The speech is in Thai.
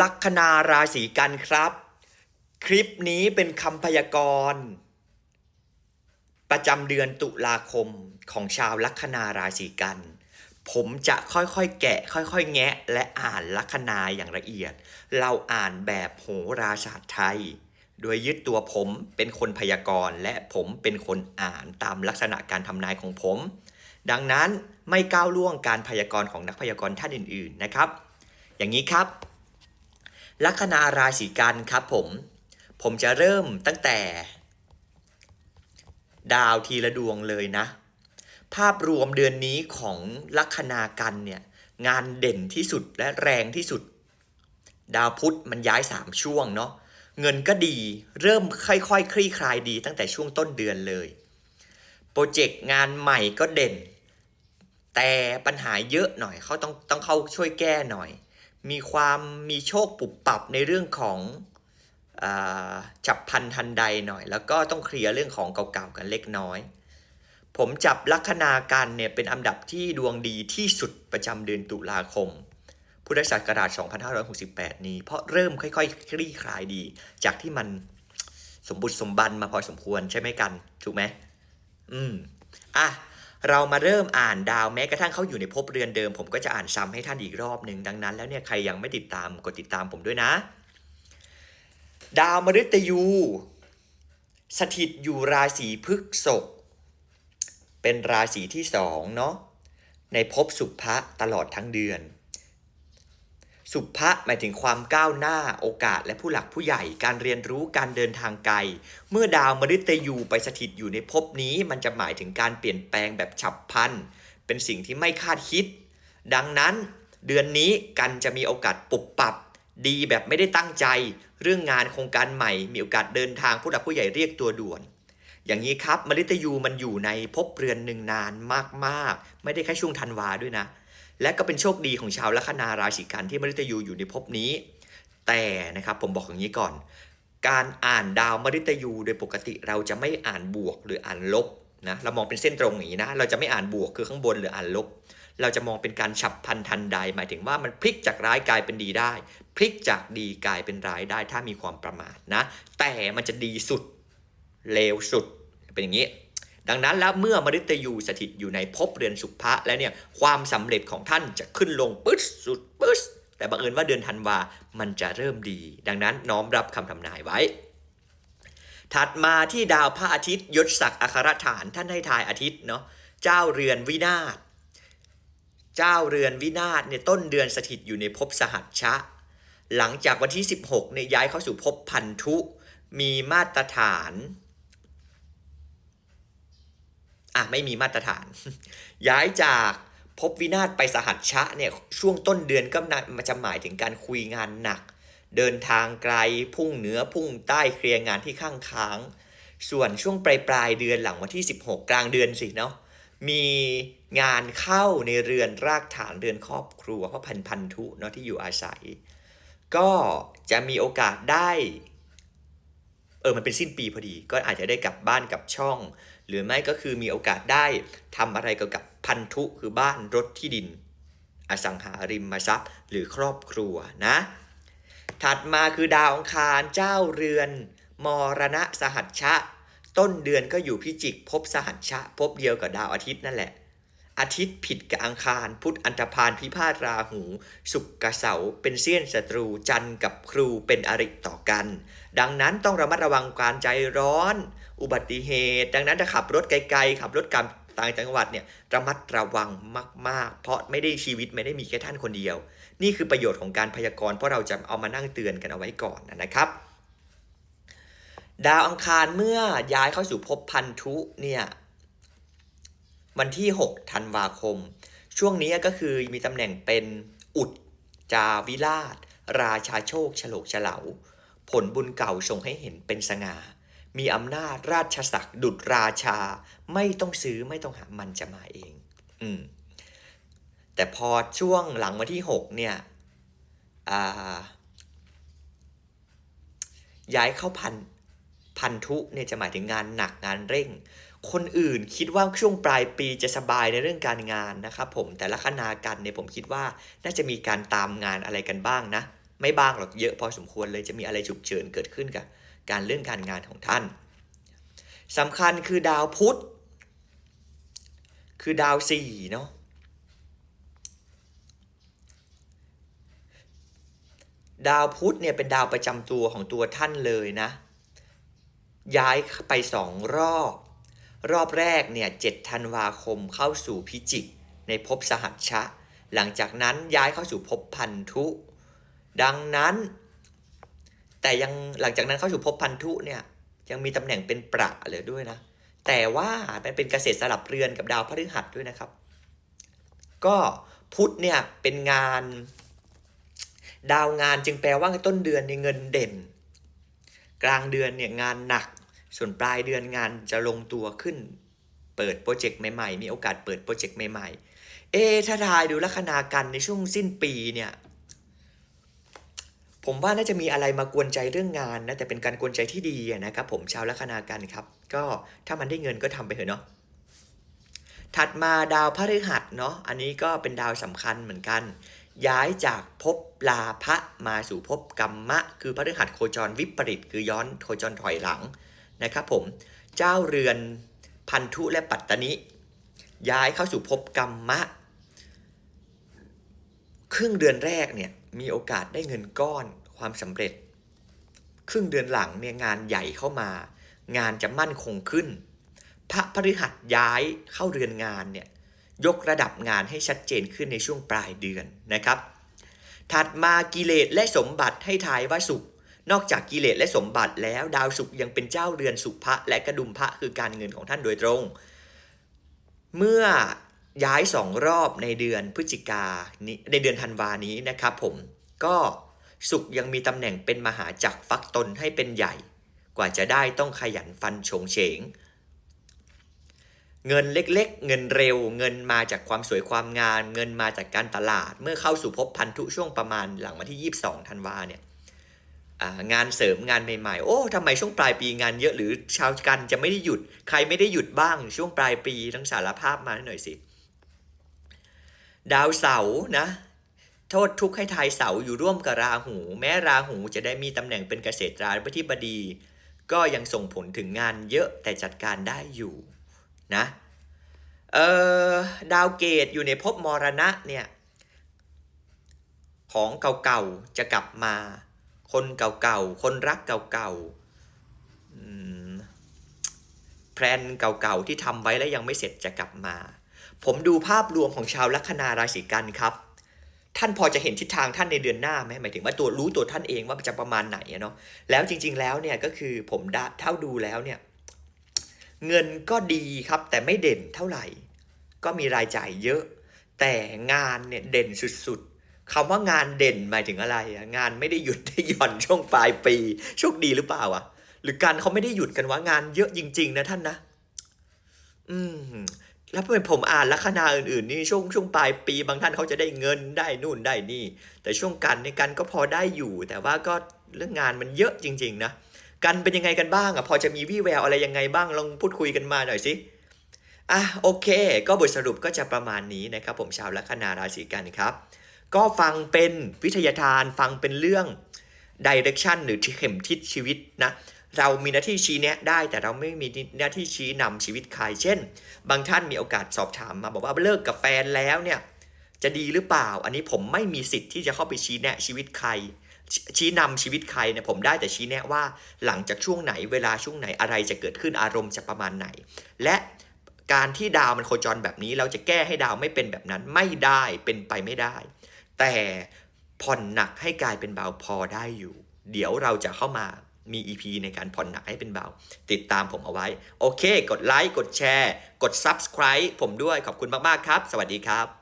ลัคนาราศีกันครับ คลิปนี้เป็นคำพยากรณ์ ประจำเดือนตุลาคมของชาวลัคนาราศีกัน ผมจะค่อยๆแกะ ค่อยๆ แงะ และอ่านลัคนาอย่างละเอียด เราอ่านแบบโหราศาสตร์ไทย โดยยึดตัวผมเป็นคนพยากรณ์ และผมเป็นคนอ่านตามลักษณะการทำนายของผม ดังนั้นไม่ก้าวล่วงการพยากรณ์ของนักพยากรณ์ท่านอื่น ๆนะครับ อย่างนี้ครับ ลัคนาราศีกันครับผม ผมจะเริ่มตั้งแต่ ดาวทีละดวงเลยนะ ภาพรวมเดือนนี้ของลัคนากันเนี่ยงานเด่นที่สุดและแรงที่สุด ดาวพุธมันย้ายสามช่วงเนาะเงินก็ดีเริ่มค่อยๆคลี่คลายดีตั้งแต่ช่วงต้นเดือนเลยโปรเจกต์งานใหม่ก็เด่น แต่ปัญหาเยอะหน่อยเขาต้องต้องเข้าช่วยแก้หน่อย มีความมีโชคปุบปับในเรื่องของอจับพันทันใดหน่อย แล้วก็ต้องเคลียร์เรื่องของเก่าๆกันเล็กน้อย ผมจับลัคนากันเนี่ยเป็นอันดับที่ดวงดีที่สุดประจำเดือนตุลาคม พุทธศักราช 2568 นี้ เพราะเริ่มค่อยๆ คลี่คลายดี จากที่มันสมบุญสมบันมาพอสมควรใช่ไหมกัน ถูกไหมอืมอะ เรามาเริ่มอ่านดาวแม้กระทั่งเขาอยู่ในภพเรือนเดิม ผมก็จะอ่านซ้ำให้ท่านอีกรอบหนึ่งดังนั้น แล้วเนี่ยใครยังไม่ติดตามกดติดตามผมด้วยนะ ดาวมฤตยู สถิตอยู่ราศีพฤษภเป็นราศีที่สองเนาะในภพสุภะตลอดทั้งเดือน สุภะหมายถึงความก้าวหน้าโอกาสและผู้หลักผู้ใหญ่การเรียนรู้การเดินทางไกล เมื่อดาวมฤตยูไปสถิตอยู่ในภพนี้ มันจะหมายถึงการเปลี่ยนแปลงแบบฉับพลัน เป็นสิ่งที่ไม่คาดคิด ดังนั้น เดือนนี้กันจะมีโอกาสปุบปรับ ดีแบบไม่ได้ตั้งใจ เรื่องงานโครงการใหม่ มีโอกาสเดินทางผู้หลักผู้ใหญ่เรียกตัวด่วน อย่างนี้ครับมฤตยูมันอยู่ในภพเรือนหนึ่งนานมากๆ ไม่ได้แค่ช่วงธันวาด้วยนะ และก็เป็นโชคดีของชาวลัคนาราศีกันที่มฤตยูอยู่ในภพนี้ แต่นะครับผมบอกอย่างนี้ก่อน การอ่านดาวมฤตยูโดยปกติเราจะไม่อ่านบวกหรืออ่านลบนะเรามองเป็นเส้นตรงอย่างนี้นะเราจะไม่อ่านบวกคือข้างบนหรืออ่านลบ เราจะมองเป็นการฉับพันทันใด หมายถึงว่ามันพลิกจากร้ายกลายเป็นดีได้ พลิกจากดีกลายเป็นร้ายได้ถ้ามีความประมาทนะ แต่มันจะดีสุดเลวสุดเป็นอย่างนี้ ดังนั้นแล้วเมื่อมฤตยูสถิตอยู่ในภพเรือนสุภะแล้วเนี่ยความสำเร็จของท่านจะขึ้นลงปึ๊ดสุดปึ๊ดแต่บังเอิญว่าเดือนธันวามันจะเริ่มดี ดังนั้นน้อมรับคำทำนายไว้ ถัดมาที่ดาวพระอาทิตย์ยศศักดิ์อัครฐานท่านให้ทายอาทิตย์เนาะเจ้าเรือนวินาศเจ้าเรือนวินาศเนี่ยต้นเดือนสถิตอยู่ในภพสหัชชะ หลังจากวันที่ 16เนี่ยย้ายเข้าสู่ภพพันธุ มีมาตรฐาน อะไม่มีมาตรฐาน ย้ายจากภพวินาศไปสหัชชะเนี่ยช่วงต้นเดือนก็น่ามันจะหมายถึงการคุยงานหนัก เดินทางไกลพุ่งเหนือพุ่งใต้เคลียร์งานที่ข้างค้าง ส่วนช่วงปลายปลายเดือนหลังวันที่ 16 กลางเดือนสิเนาะมีงานเข้าในเรือนรากฐานเรือนครอบครัวเพราะพันพันธุเนาะที่อยู่อาศัย ก็จะมีโอกาสได้เออมันเป็นสิ้นปีพอดี ก็อาจจะได้กลับบ้านกับช่อง หรือไม่ก็คือมีโอกาสได้ทำอะไรเกี่ยวกับพันธุคือบ้านรถที่ดิน อสังหาริมทรัพย์ หรือครอบครัวนะ ถัดมาคือดาวอังคารเจ้าเรือน มรณะสหัชชะ ต้นเดือนก็อยู่พิจิกภพสหัชชะภพเดียวกับดาวอาทิตย์นั่นแหละ อาทิตย์ผิดกับอังคาร พุธอันธพาลพิพาทราหูศุกกับเสาเป็นเสี้ยนศัตรูจันทร์กับครูเป็นอริต่อกัน ดังนั้นต้องระมัดระวังการใจร้อน อุบัติเหตุ ดังนั้นถ้าขับรถไกลๆ ขับรถกลับต่างจังหวัดเนี่ยระมัดระวังมาก ๆ เพราะไม่ได้ชีวิตไม่ได้มีแค่ท่านคนเดียว นี่คือประโยชน์ของการพยากรณ์เพราะเราจะเอามานั่งเตือนกันเอาไว้ก่อนนะครับ ดาวอังคารเมื่อย้ายเข้าสู่ภพพันธุเนี่ยวันที่ 6 ธันวาคม ช่วงนี้ก็คือมีตำแหน่งเป็นอุดจาวิราช ราชาโชค ฉลกเฉลาผลบุญเก่าส่งให้เห็นเป็นสง่า มีอำนาจราชศักดิ์ดุจราชา ไม่ต้องซื้อไม่ต้องหามันจะมาเอง อืม แต่พอช่วงหลังวันที่6เนี่ยอ่าย้ายเข้าพันพันธุเนี่ยจะหมายถึงงานหนักงานเร่ง คนอื่นคิดว่าช่วงปลายปีจะสบายในเรื่องการงานนะครับผมแต่ละคณากันเนี่ยผมคิดว่าน่าจะมีการตามงานอะไรกันบ้างนะ ไม่บ้างหรอกเยอะพอสมควรเลยจะมีอะไรฉุกเฉินเกิดขึ้นกับ การเรื่องการงานของท่านสำคัญคือดาวพุธ คือดาวสี่เนาะดาวพุธเนี่ยเป็นดาวประจำตัวของตัวท่านเลยนะ ย้ายไปสองรอบ รอบแรกเนี่ย7ธันวาคมเข้าสู่พิจิก ในภพสหัชชะ หลังจากนั้นย้ายเข้าสู่ภพพันธุ ดังนั้น แต่ยังหลังจากนั้นเข้าสู่ภพพันธุเนี่ยยังมีตำแหน่งเป็นประเลยด้วยนะ แต่ว่ามันเป็นเกษตรสลับเรือนกับดาวพฤหัสด้วยนะครับ ก็พุธเนี่ยเป็นงาน ดาวงานจึงแปลว่าต้นเดือนในเงินเด่น กลางเดือนเนี่ยงานหนัก ส่วนปลายเดือนงานจะลงตัวขึ้น เปิดโปรเจกต์ใหม่ๆ มีโอกาสเปิดโปรเจกต์ใหม่ๆ เอะถ้าทายดูลัคนากันในช่วงสิ้นปีเนี่ย ผมว่าน่าจะมีอะไรมากวนใจเรื่องงานนะแต่เป็นการกวนใจที่ดีนะครับผมชาวลัคนากันครับ ก็ถ้ามันได้เงินก็ทำไปเถอะเนาะถัดมาดาวพฤหัสเนาะอันนี้ก็เป็นดาวสำคัญเหมือนกัน ย้ายจากภพลาภะมาสู่ภพกรรมะ คือพฤหัสโคจรวิปริตคือย้อนโคจรถอยหลังนะครับผมเจ้าเรือนพันธุและปัตตนิย้ายเข้าสู่ภพกรรมะ ครึ่งเดือนแรกเนี่ย มีโอกาสได้เงินก้อนความสำเร็จ ครึ่งเดือนหลังเนี่ยงานใหญ่เข้ามา งานจะมั่นคงขึ้น พระพฤหัสย้ายเข้าเรือนงานเนี่ยยกระดับงานให้ชัดเจนขึ้นในช่วงปลายเดือนนะครับ ถัดมากิเลสและสมบัติให้ทายว่าสุข นอกจากกิเลสและสมบัติแล้วดาวสุขยังเป็นเจ้าเรือนสุภะและกระดุมพระคือการเงินของท่านโดยตรง เมื่อ ย้ายสองรอบในเดือนพฤศจิกานี้ในเดือนธันวานี้นะครับผมก็สุขยังมีตำแหน่งเป็นมหาจักรฟักตนให้เป็นใหญ่ กว่าจะได้ต้องขยันฟันโฉงเฉง เงินเล็กๆ เงินเร็ว เงินมาจากความสวยความงามเงินมาจากการตลาด เมื่อเข้าสู่ภพพันธุช่วงประมาณหลังวันที่ 22ธันวาเนี่ยงานเสริมงานใหม่ๆ โอ้ทำไมช่วงปลายปีงานเยอะหรือชาวกันจะไม่ได้หยุด ใครไม่ได้หยุดบ้างช่วงปลายปีทั้งสารภาพมาหน่อยสิ ดาวเสาร์นะโทษทุกข์ให้ทายเสาอยู่ร่วมกับราหู แม้ราหูจะได้มีตำแหน่งเป็นเกษตราธิบดีก็ยังส่งผลถึงงานเยอะแต่จัดการได้อยู่นะเออดาวเกตอยู่ในภพมรณะเนี่ยของเก่าๆจะกลับมา คนเก่าๆ คนรักเก่าๆแพลนเก่าๆที่ทำไว้แล้วยังไม่เสร็จจะกลับมา ผมดูภาพรวมของชาวลัคนาราศีกันครับ ท่านพอจะเห็นทิศทางท่านในเดือนหน้าไหมหมายถึงว่าตัวรู้ตัวท่านเองว่าจะประมาณไหนเนาะแล้วจริง ๆ แล้วเนี่ยก็คือผมเท่าดูแล้วเนี่ยเงินก็ดีครับแต่ไม่เด่นเท่าไหร่ ก็มีรายจ่ายเยอะ แต่งานเนี่ยเด่นสุดๆคำว่างานเด่นหมายถึงอะไรอะงานไม่ได้หยุดได้หย่อนช่วงปลายปีโชคดีหรือเปล่าอะหรือการเขาไม่ได้หยุดกันว่างานเยอะจริง ๆ นะท่านนะ อืม แล้วเป็นผมอ่านลัคนาอื่นๆนี่ช่วงช่วงปลายปีบางท่านเขาจะได้เงินได้นู่นได้นี่ แต่ช่วงกันในกันก็พอได้อยู่ แต่ว่าก็เรื่องงานมันเยอะจริง ๆ นะ กันเป็นยังไงกันบ้างอะพอจะมีวี่แววอะไรยังไงบ้างลองพูดคุยกันมาหน่อยสิอะโอเค ก็บทสรุปก็จะประมาณนี้นะครับ ผมชาวลัคนาราศีกันครับ ก็ฟังเป็นวิทยาทานฟังเป็นเรื่องดิเรกชันหรือเข็มทิศชีวิตนะ เรามีหน้าที่ชี้แนะได้ แต่เราไม่มีหน้าที่ชี้นำชีวิตใคร เช่น บางท่านมีโอกาสสอบถามมาบอกว่าเลิกกับแฟนแล้วเนี่ยจะดีหรือเปล่า อันนี้ผมไม่มีสิทธิ์ที่จะเข้าไปชี้แนะชีวิตใครชชี้นำชีวิตใครเนี่ยผมได้แต่ชี้แนะว่าหลังจากช่วงไหนเวลาช่วงไหนอะไรจะเกิดขึ้นอารมณ์จะประมาณไหน และการที่ดาวมันโคจรแบบนี้เราจะแก้ให้ดาวไม่เป็นแบบนั้นไม่ได้เป็นไปไม่ได้ แต่ผ่อนหนักให้กลายเป็นเบาพอได้อยู่ เดี๋ยวเราจะเข้ามา มี EP ในการผ่อนหนักให้เป็นเบา ติดตามผมเอาไว้ โอเค กดไลค์ กดแชร์ กด Subscribe ผมด้วย ขอบคุณมาก ๆ ครับ สวัสดีครับ